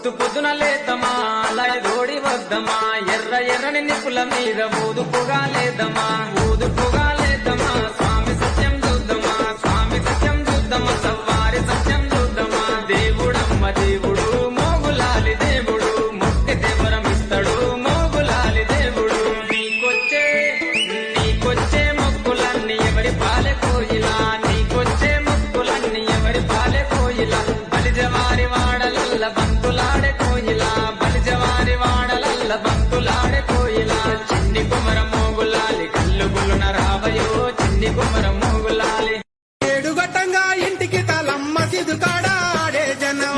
పొద్దు పొద్దున లేదమా లయ దోడి వద్దమా ఎర్ర ఎర్రని నిప్పుల మీద ఊదుపుగా లేదమా ఊదుపుగా లేదమా బంతులాడే కోయిలా బలిజవారి వాడలల్ల బంతులాడే కోయిలా చిన్ని కుమర మోగులాలి కళ్ళు గులున రావయో చిన్ని కుమర మోగులాలి. ఏడుగట్టంగా ఇంటికి తలమ్మ జనం.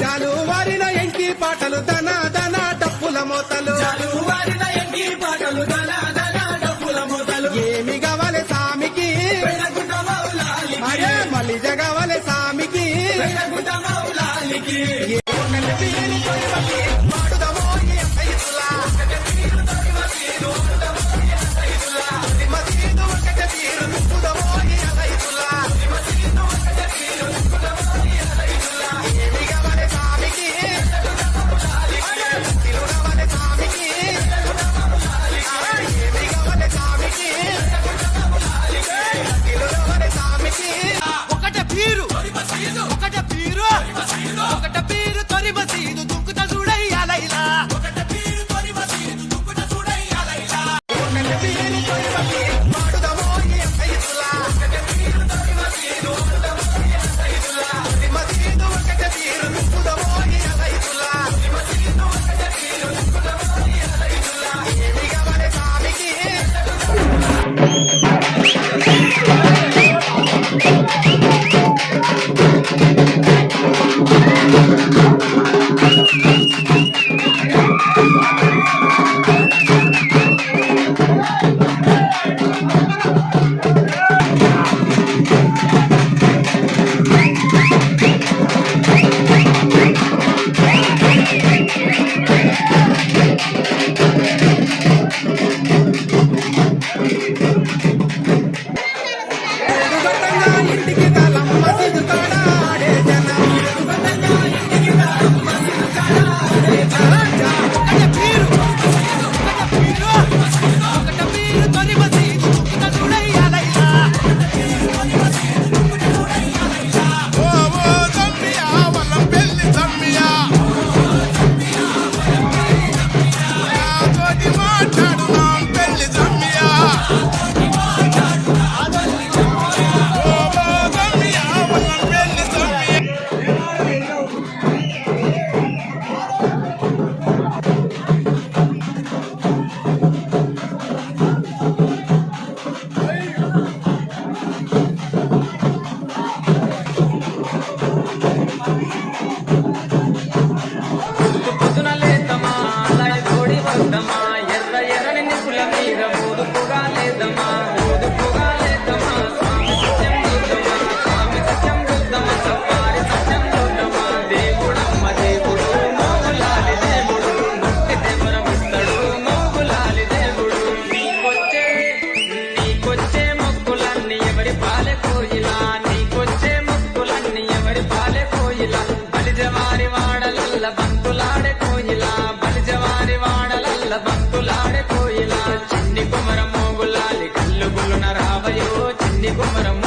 చాలు వారిన ఎంకి పాటలు దన దన డప్పుల మోతలు the como era un